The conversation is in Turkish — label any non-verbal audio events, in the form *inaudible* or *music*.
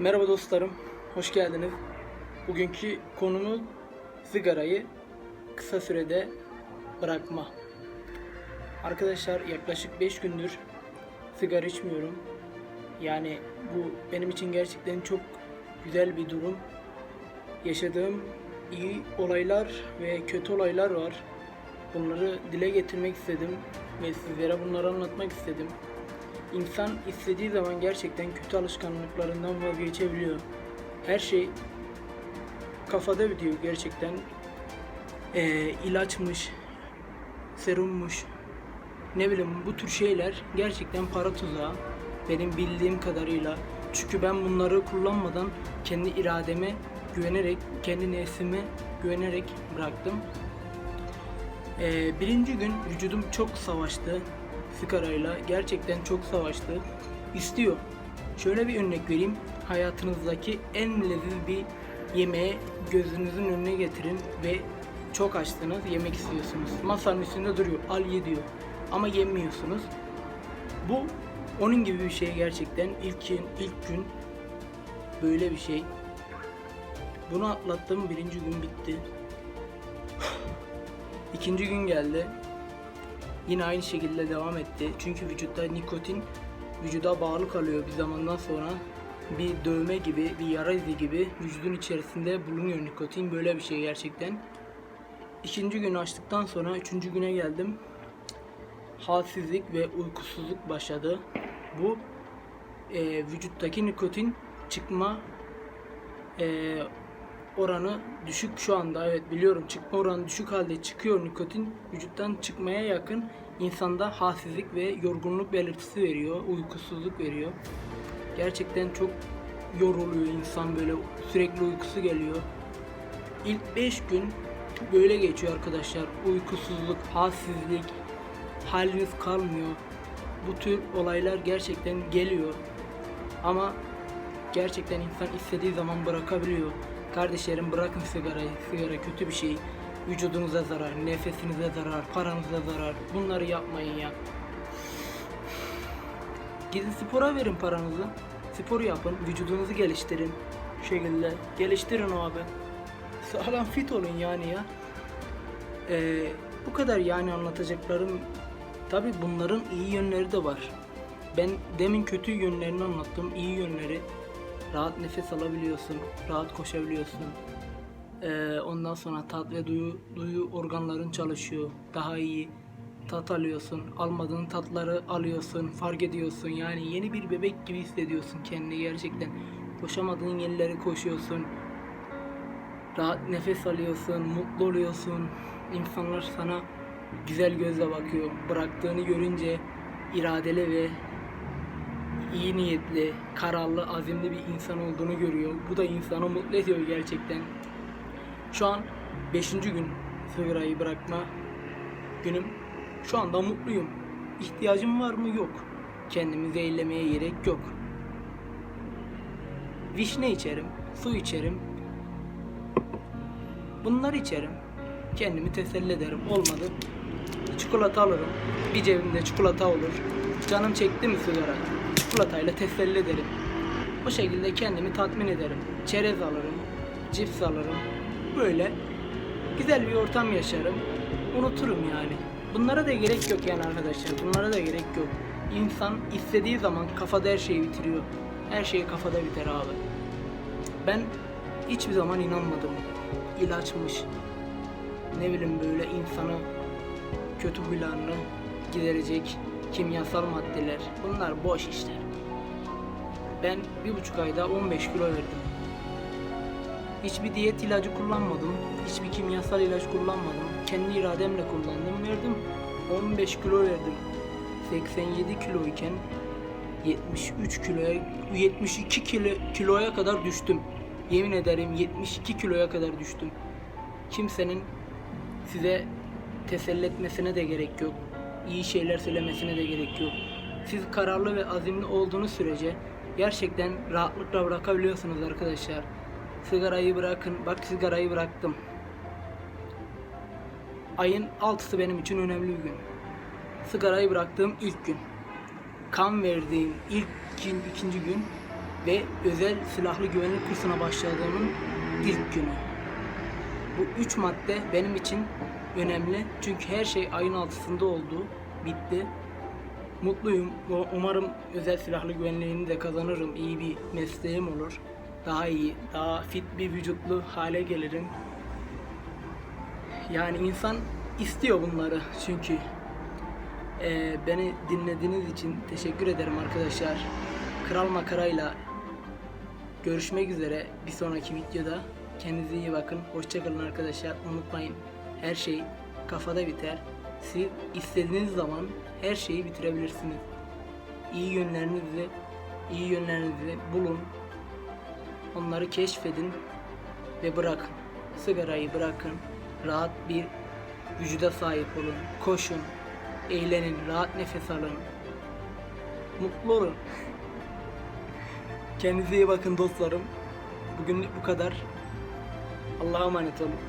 Merhaba dostlarım, hoş geldiniz. Bugünkü konumuz sigarayı kısa sürede bırakma. Arkadaşlar yaklaşık 5 gündür sigara içmiyorum. Yani bu benim için gerçekten çok güzel bir durum. Yaşadığım iyi olaylar ve kötü olaylar var. Bunları dile getirmek istedim ve sizlere bunları anlatmak istedim. İnsan istediği zaman gerçekten kötü alışkanlıklarından vazgeçebiliyor. Her şey kafada bitiyor gerçekten. Ee, ilaçmış, serummuş, ne bileyim bu tür şeyler gerçekten para tuzağı. Benim bildiğim kadarıyla. Çünkü ben bunları kullanmadan kendi irademe güvenerek, kendi nefsime güvenerek bıraktım. Ee, birinci gün vücudum çok savaştı sigarayla. Gerçekten çok savaştı. İstiyor. Şöyle bir örnek vereyim. Hayatınızdaki en leziz bir yemeği gözünüzün önüne getirin ve çok açtınız, yemek istiyorsunuz. Masanın üstünde duruyor, al ye diyor. Ama yemiyorsunuz. Bu onun gibi bir şey gerçekten. İlk gün, ilk gün böyle bir şey. Bunu atlattım, birinci gün bitti. İkinci gün geldi. Yine aynı şekilde devam etti. Çünkü vücutta nikotin vücuda bağlı kalıyor bir zamandan sonra. Bir dövme gibi, bir yara izi gibi vücudun içerisinde bulunuyor nikotin. Böyle bir şey gerçekten. İkinci gün açtıktan sonra üçüncü güne geldim. Halsizlik ve uykusuzluk başladı. Bu e, vücuttaki nikotin çıkma e, oranı düşük şu anda. Evet biliyorum. Çıkma oranı düşük halde çıkıyor. Nikotin vücuttan çıkmaya yakın. İnsanda halsizlik ve yorgunluk belirtisi veriyor. Uykusuzluk veriyor. Gerçekten çok yoruluyor insan böyle. Sürekli uykusu geliyor. İlk 5 gün böyle geçiyor arkadaşlar. Uykusuzluk halsizlik haliniz kalmıyor. Bu tür olaylar gerçekten geliyor. Ama gerçekten insan istediği zaman bırakabiliyor. Kardeşlerim bırakın sigarayı. Sigara kötü bir şey. Vücudunuza zarar, nefesinize zarar, paranıza zarar. Bunları yapmayın ya. Gidin spora verin paranızı. Spor yapın, vücudunuzu geliştirin. Şu şekilde geliştirin o abi. Sağlam fit olun yani ya. Ee, bu kadar yani anlatacaklarım. Tabi bunların iyi yönleri de var. Ben demin kötü yönlerini anlattım. İyi yönleri rahat nefes alabiliyorsun, rahat koşabiliyorsun. Ee, ondan sonra tat ve duyu, duyu organların çalışıyor. Daha iyi tat alıyorsun. Almadığın tatları alıyorsun, fark ediyorsun. Yani yeni bir bebek gibi hissediyorsun kendini gerçekten. Koşamadığın yerlere koşuyorsun. Rahat nefes alıyorsun, mutlu oluyorsun. İnsanlar sana güzel gözle bakıyor. Bıraktığını görünce iradeli ve iyi niyetli, kararlı, azimli bir insan olduğunu görüyor. Bu da insanı mutlu ediyor gerçekten. Şu an 5. gün sigarayı bırakma günüm. Şu anda mutluyum. İhtiyacım var mı? Yok. Kendimi zehirlemeye gerek yok. Vişne içerim, su içerim. Bunları içerim. Kendimi teselli ederim. Olmadı. Çikolata alırım. Bir cebimde çikolata olur. Canım çekti mi sigara? Çikolatayla teselli ederim. Bu şekilde kendimi tatmin ederim. Çerez alırım. Cips alırım. Böyle güzel bir ortam yaşarım. Unuturum yani. Bunlara da gerek yok yani arkadaşlar. Bunlara da gerek yok. İnsan istediği zaman kafada her şeyi bitiriyor. Her şey kafada biter abi. Ben hiçbir zaman inanmadım. İlaçmış. Ne bileyim böyle insanı kötü huylarını giderecek kimyasal maddeler. Bunlar boş işler. Ben bir buçuk ayda 15 kilo verdim. Hiçbir diyet ilacı kullanmadım. Hiçbir kimyasal ilaç kullanmadım. Kendi irademle kullandım verdim. 15 kilo verdim. 87 kilo iken 73 kiloya 72 kilo, kiloya kadar düştüm. Yemin ederim 72 kiloya kadar düştüm. Kimsenin size teselli etmesine de gerek yok. İyi şeyler söylemesine de gerek yok. Siz kararlı ve azimli olduğunuz sürece gerçekten rahatlıkla bırakabiliyorsunuz arkadaşlar. Sigarayı bırakın. Bak sigarayı bıraktım. Ayın 6'sı benim için önemli bir gün. Sigarayı bıraktığım ilk gün. Kan verdiğim ilk gün, ikinci gün ve özel silahlı güvenlik kursuna başladığımın ilk günü. Bu üç madde benim için önemli çünkü her şey ayın altısında oldu, bitti. Mutluyum. Umarım özel silahlı güvenliğini de kazanırım. İyi bir mesleğim olur. Daha iyi, daha fit bir vücutlu hale gelirim. Yani insan istiyor bunları çünkü. Ee, beni dinlediğiniz için teşekkür ederim arkadaşlar. Kral Makara'yla görüşmek üzere bir sonraki videoda. Kendinize iyi bakın. Hoşçakalın arkadaşlar. Unutmayın her şey kafada biter. Siz istediğiniz zaman her şeyi bitirebilirsiniz. İyi yönlerinizi, iyi yönlerinizi bulun. Onları keşfedin ve bırakın. Sigarayı bırakın. Rahat bir vücuda sahip olun. Koşun. Eğlenin. Rahat nefes alın. Mutlu olun. *laughs* Kendinize iyi bakın dostlarım. Bugünlük bu kadar. Allah'a emanet olun.